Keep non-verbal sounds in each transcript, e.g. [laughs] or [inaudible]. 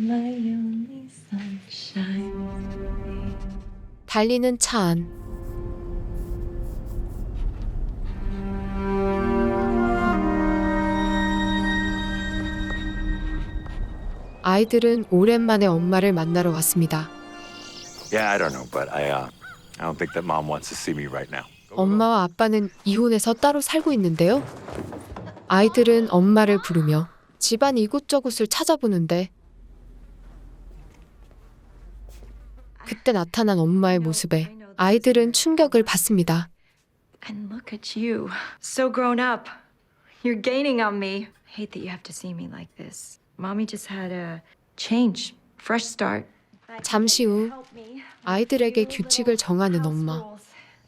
My only sunshine. 달리는 차 안. 아이들은 오랜만에 엄마를 만나러 왔습니다. Yeah, I don't know, but I uh, I don't think that mom wants to see me right now. 엄마와 아빠는 이혼해서 따로 살고 있는데요. 아이들은 엄마를 부르며 집안 이곳저곳을 찾아보는데 그때 나타난 엄마의 모습에 아이들은 충격을 받습니다. And look at you, so grown up. You're gaining on me. Hate that you have to see me like this. Mommy just had a change, fresh start. 잠시 후 아이들에게 규칙을 정하는 엄마.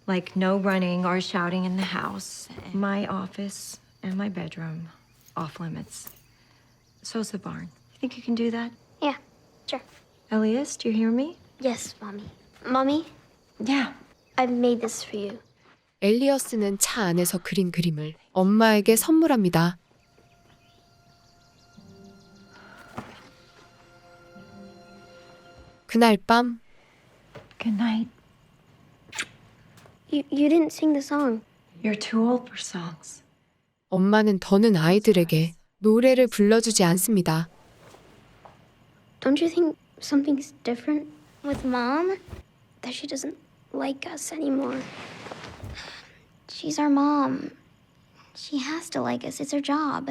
Like no running or shouting in the house. My office and my bedroom off limits. So's the barn. You think you can do that? Yeah, sure. Elias, do you hear me? Yes, mommy. Mommy, Yeah. I've made this for you. 엘리어스는 차 안에서 그린 그림을 엄마에게 선물합니다. 그날 밤 Good night. You you didn't sing the song. You're too old for songs. 엄마는 더는 아이들에게 노래를 불러주지 않습니다. Don't you think something's different with mom? That she doesn't like us anymore. She's our mom. She has to like us. It's her job.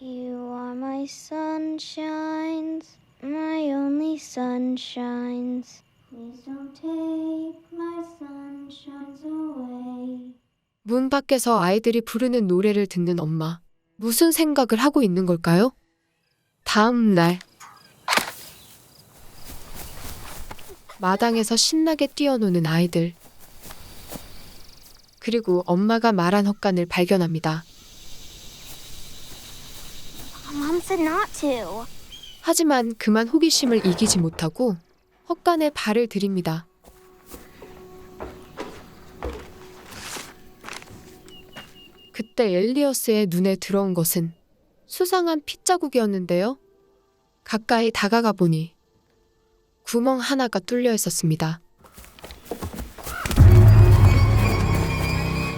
You are my sunshines, my only sunshines. Please don't take my sunshines away. 문 밖에서 아이들이 부르는 노래를 듣는 엄마. 무슨 생각을 하고 있는 걸까요? 다음 날. 마당에서 신나게 뛰어노는 아이들. 그리고 엄마가 말한 헛간을 발견합니다. 하지만 그만 호기심을 이기지 못하고 헛간에 발을 들입니다. 그때 엘리어스의 눈에 들어온 것은 수상한 핏자국이었는데요. 가까이 다가가 보니 구멍 하나가 뚫려 있었습니다.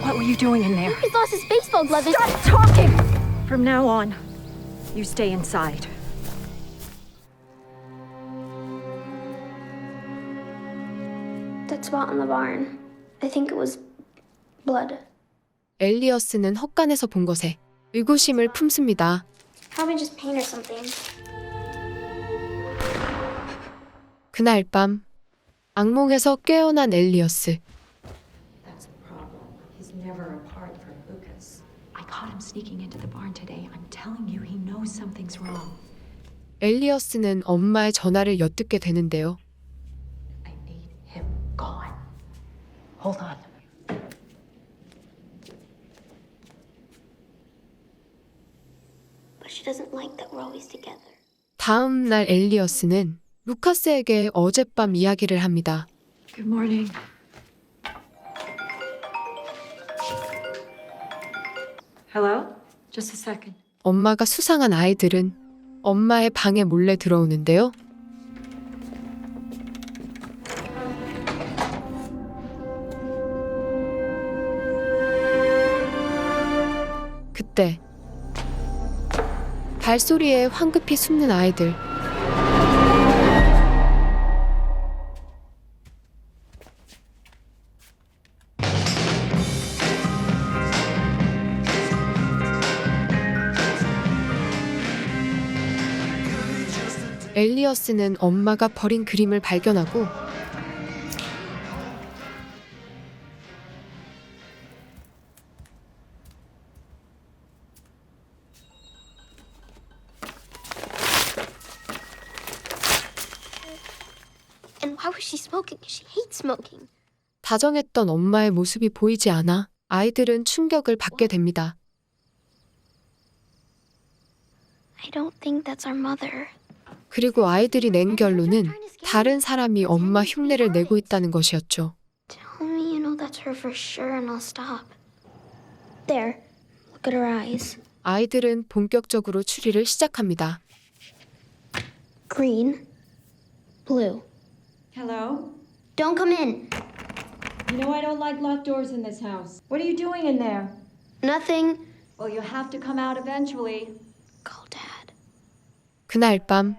What were you doing in there? He's lost his baseball glove. Stop talking! From now on, you stay inside. That spot on the barn. I think it was blood. 엘리어스는 헛간에서 본 것에 의구심을 품습니다. Probably just paint or something. 그날 밤 악몽에서 깨어난 엘리어스. That's the problem. He's never apart from Lucas. I caught him sneaking into the barn today. I'm telling you, he knows something's wrong. 엘리어스는 엄마의 전화를 엿듣게 되는데요. I need him gone. Hold on. But she doesn't like that we're always together. 다음 날 엘리어스는 루카스에게 어젯밤 이야기를 합니다. Good morning. Hello? Just a second. 엄마가 수상한 아이들은 엄마의 방에 몰래 들어오는데요. 그때 발소리에 황급히 숨는 아이들. 엘리어스는 엄마가 버린 그림을 발견하고 And why was she smoking? She hates smoking. 다정했던 엄마의 모습이 보이지 않아 아이들은 충격을 받게 됩니다. I don't think that's our mother. 그리고 아이들이 낸 결론은 다른 사람이 엄마 흉내를 내고 있다는 것이었죠. Tell me you know that's her for sure and I'll stop. There. Look at her eyes. 아이들은 본격적으로 추리를 시작합니다. green, blue. Hello? Don't come in. You know I don't like locked doors in this house. What are you doing in there? Nothing. Well, you'll have to come out eventually. Call Dad. 그날 밤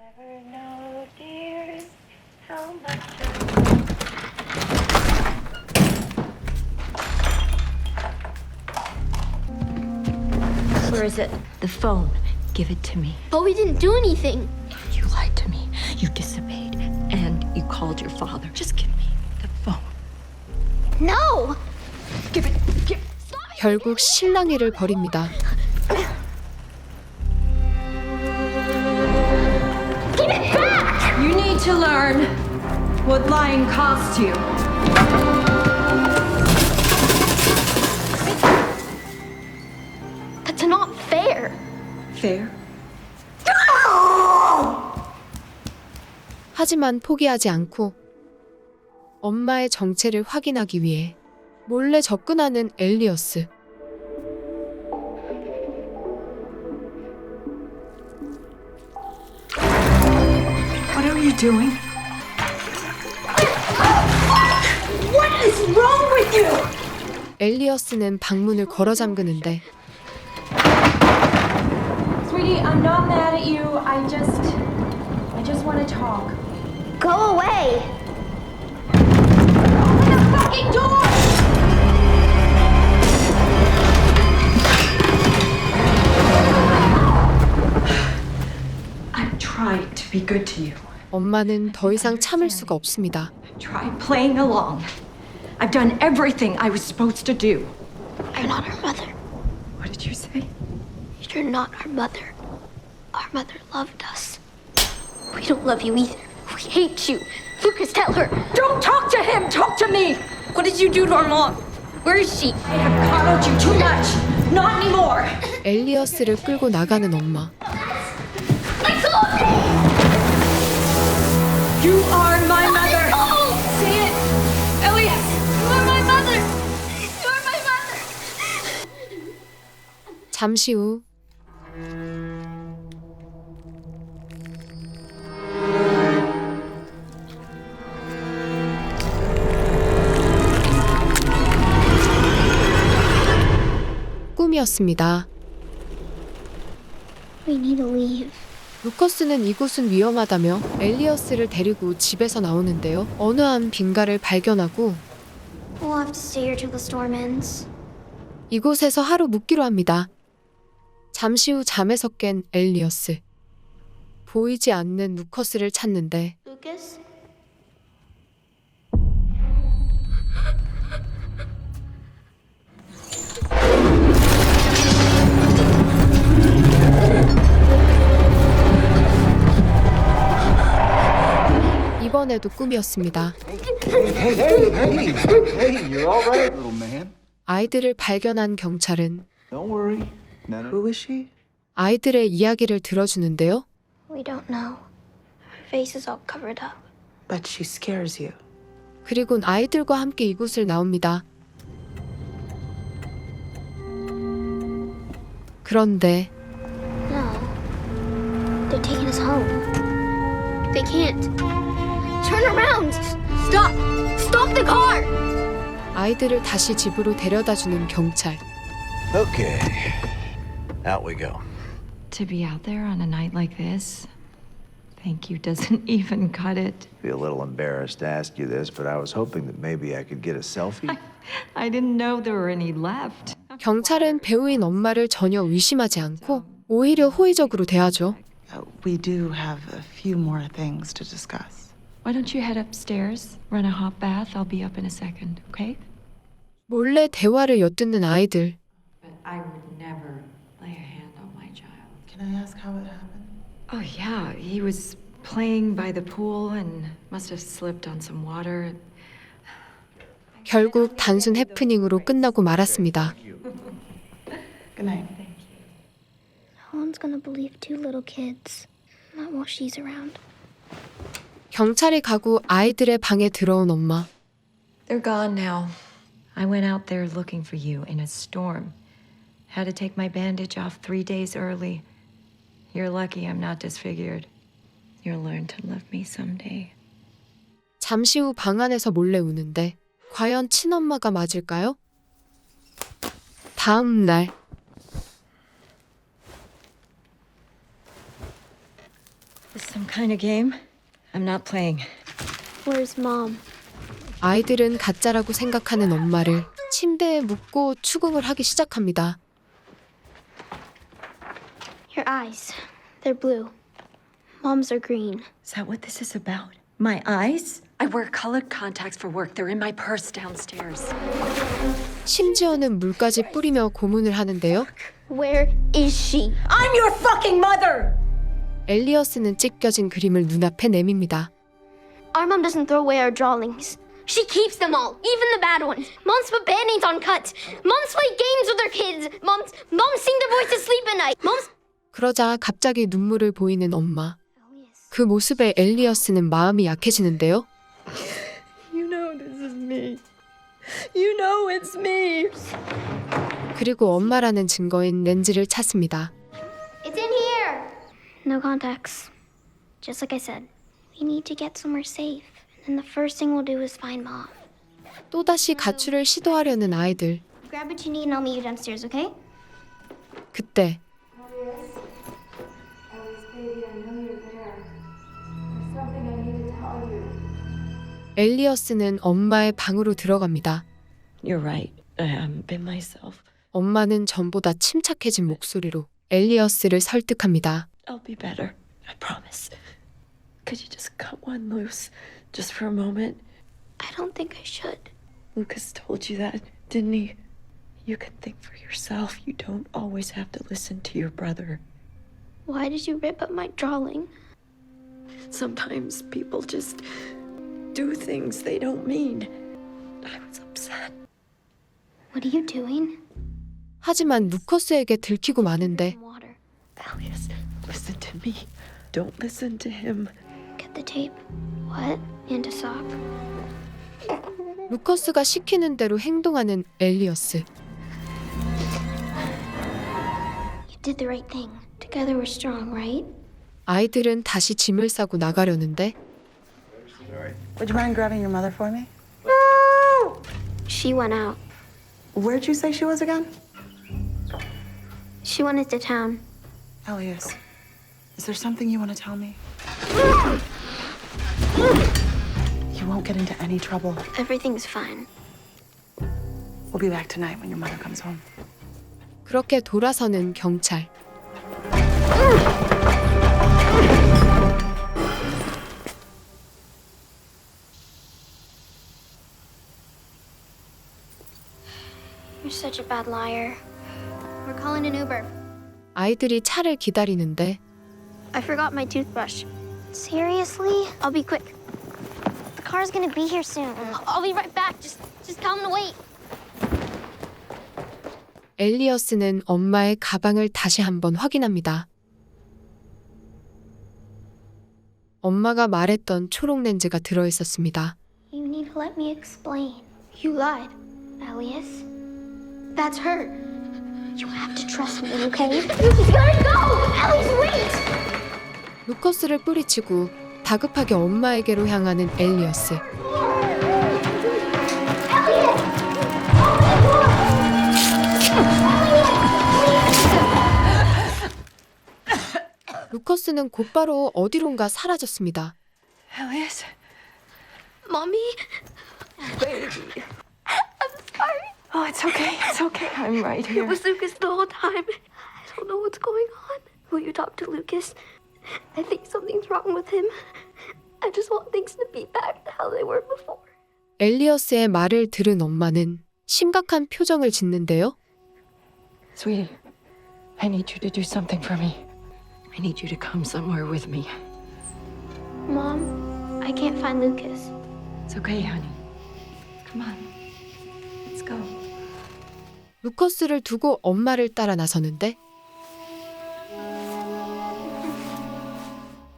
Where is it? The phone. Give it to me. But we didn't do anything. You lied to me. You disobeyed. And you called your father. Just give me the phone. No! Give it. Give. 결국 실랑이를 벌입니다. You need to learn what lying costs you. Fair? 하지만 포기하지 않고 엄마의 정체를 확인하기 위해 몰래 접근하는 엘리어스. What are you doing? What is wrong with you? 엘리어스는 방문을 걸어 잠그는데 I'm not mad at you. I just. I just want to talk. Go away. Open the fucking door! I've tried to be good to you. 엄마는 더 이상 참을 수가 없습니다. Tried playing along. I've done everything I was supposed to do. You're not our mother. What did you say? You're not our mother. Our mother loved us. We don't love you either. We hate you. Lucas, tell her. Don't talk to him! Talk to me! What did you do to our mom? Where is she? I have coddled you too much! Not anymore! 엘리어스를 끌고 나가는 엄마. You are my mother! Oh! Say it! Elias! You are my mother! You are my mother! 잠시 후 꿈이었습니다. We need to leave. 루커스는 이곳은 위험하다며 엘리어스를 데리고 집에서 나오는데요. 어느 한 빈가를 발견하고 We'll have to stay here till the storm ends. 이곳에서 하루 묵기로 합니다. 잠시 후 잠에서 깬 엘리어스. 보이지 않는 루커스를 찾는데 Lucas? 이번에도 꿈이었습니다. Hey, hey, hey, you're all right, little man. 아이들을 발견한 경찰은 Don't worry. None Who is she? 아이들의 이야기를 들어주는데요. We don't know. Her face is all covered up. But she scares you. 그리곤 아이들과 함께 이곳을 나옵니다. 그런데 No. They're taking us home. They can't. Turn around! Stop! Stop the car! 아이들을 다시 집으로 데려다주는 경찰. Okay. Out we go. To be out there on a night like this, thank you doesn't [laughs] even cut it. Be a little embarrassed to ask you this, but I was hoping that maybe I could get a selfie. I didn't know there were any left. 경찰은 배우인 엄마를 전혀 의심하지 않고 오히려 호의적으로 대하죠. Uh, we do have a few more things to discuss. Why don't you head upstairs, run a hot bath? I'll be up in a second, okay? 몰래 대화를 엿듣는 아이들. But I would never lay a hand on my child. Can I ask how it happened? Oh, yeah, he was playing by the pool and must have slipped on some water. 결국 단순 해프닝으로 끝나고 말았습니다. Good night. No one's gonna believe two little kids. Not while she's around. 경찰이 가고 아이들의 방에 들어온 엄마. They're gone now. I went out there looking for you in a storm. Had to take my bandage off three days early. You're lucky I'm not disfigured. You'll learn to love me someday. 잠시 후 방 안에서 몰래 우는데 과연 친엄마가 맞을까요? 다음 날 This some kind of game? I'm not playing. Where's mom? 아이들은 가짜라고 생각하는 엄마를 침대에 묻고 추궁을 하기 시작합니다. Your eyes. They're blue. Mom's are green. Is that what this is about? My eyes? I wear colored contacts for work. They're in my purse downstairs. 심지어는 물까지 뿌리며 고문을 하는데요. Where is she? I'm your fucking mother! 엘리어스는 찢겨진 그림을 눈앞에 내밉니다. Our mom doesn't throw away our drawings. She keeps them all, even the bad ones. Moms put band-aids on cuts. Moms play games with their kids. Moms, moms sing their voices asleep at night. Moms. 그러자 갑자기 눈물을 보이는 엄마. 그 모습에 엘리어스는 마음이 약해지는데요. You know this is me. You know it's me. 그리고 엄마라는 증거인 렌즈를 찾습니다. No contacts. Just like I said, we need to get somewhere safe. And the first thing we'll do is find mom. 또다시 가출을 시도하려는 아이들. Grab what you need and I'll meet you downstairs, okay? 그때 엘리어스는 엄마의 방으로 들어갑니다. You're right. I haven't been myself. 엄마는 전보다 침착해진 목소리로 엘리어스를 설득합니다. I'll be better. I promise. Could you just cut one loose? Just for a moment? I don't think I should. Lucas told you that, didn't he? You can think for yourself. You don't always have to listen to your brother. Why did you rip up my drawing? Sometimes people just do things they don't mean. I was upset. What are you doing? 하지만 루커스에게 들키고 마는데 Some water. Elias, Listen to me. Don't listen to him. Get the tape. What? And a sock. 루커스가 시키는 대로 행동하는 엘리어스. You did the right thing. Together we're strong, right? 아이들은 다시 짐을 싸고 나가려는데 Would you mind grabbing your mother for me? She went out. Where'd you say she was again? She went into town. Elias, is there something you want to tell me? You won't get into any trouble. Everything's fine. We'll be back tonight when your mother comes home. 그렇게 돌아서는 경찰. You're such a bad liar. We're calling an Uber. 아이들이 차를 기다리는데 I forgot my toothbrush. Seriously? I'll be quick. The car's gonna be here soon. I'll be right back. Just, just tell him to wait. 엘리어스는 엄마의 가방을 다시 한번 확인합니다. 엄마가 말했던 초록 렌즈가 들어 있었습니다. You need to let me explain. You lied, Elias. That's her. You have to trust me, okay? Let her go! Elias, wait! 루커스를 뿌리치고 다급하게 엄마에게로 향하는 엘리어스. 루커스는 곧바로 어디론가 사라졌습니다. Elias, Mommy? oh, it's okay. It's okay. I'm right here. It was Lucas the whole time. I don't know what's going on. Will you talk to Lucas? I think something's wrong with him. I just want things to be back to how they were before. 엘리어스의 말을 들은 엄마는 심각한 표정을 짓는데요. Sweetie, I need you to do something for me. I need you to come somewhere with me. Mom, I can't find Lucas. It's okay, honey. Come on. Let's go. 루커스를 두고 엄마를 따라 나서는데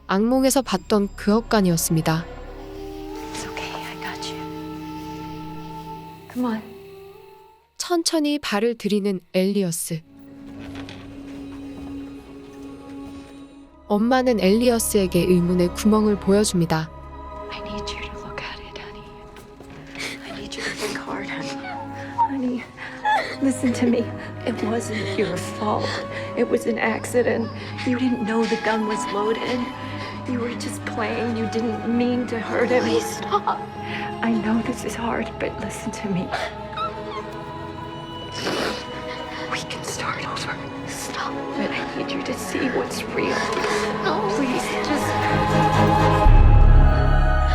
악몽에서 봤던 그 엇간이었습니다. It's okay. 천천히 발을 들이는 엘리어스. 엄마는 엘리어스에게 의문의 구멍을 보여줍니다. I need you to look at it, honey. I need you to think hard, honey. Honey, listen to me. It wasn't your fault. It was an accident. You didn't know the gun was loaded. You were just playing. You didn't mean to hurt him. Please stop. I know this is hard, but listen to me. We can start over. Stop. But I need you to see what's real. No. Please, just.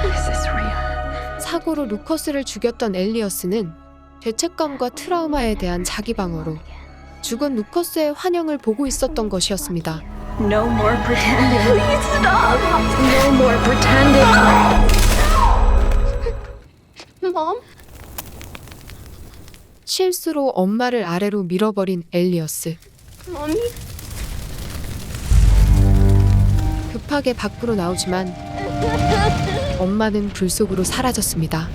This is real. 사고로 루커스를 죽였던 엘리어스는 죄책감과 트라우마에 대한 자기 방어로 죽은 루커스의 환영을 보고 있었던 것이었습니다. No more pretending. Please stop. No more pretending. Mom? 실수로 엄마를 아래로 밀어버린 엘리어스. Mommy? 급하게 밖으로 나오지만 엄마는 불 속으로 사라졌습니다.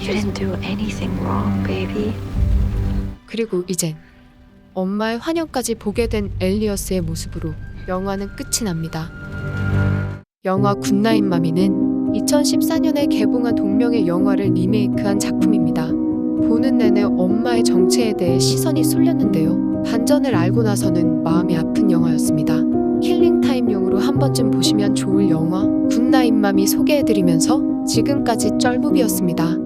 You didn't do anything wrong, baby. 그리고 이젠 엄마의 환영까지 보게 된 엘리어스의 모습으로 영화는 끝이 납니다. 영화 굿나잇 마미는 2014년에 개봉한 동명의 영화를 리메이크한 작품입니다. 보는 내내 엄마의 정체에 대해 시선이 쏠렸는데요. 반전을 알고 나서는 마음이 아픈 영화였습니다. 킬링 타임용으로 한 번쯤 보시면 좋을 영화 굿나잇 맘이 소개해드리면서 지금까지 쩔무비였습니다.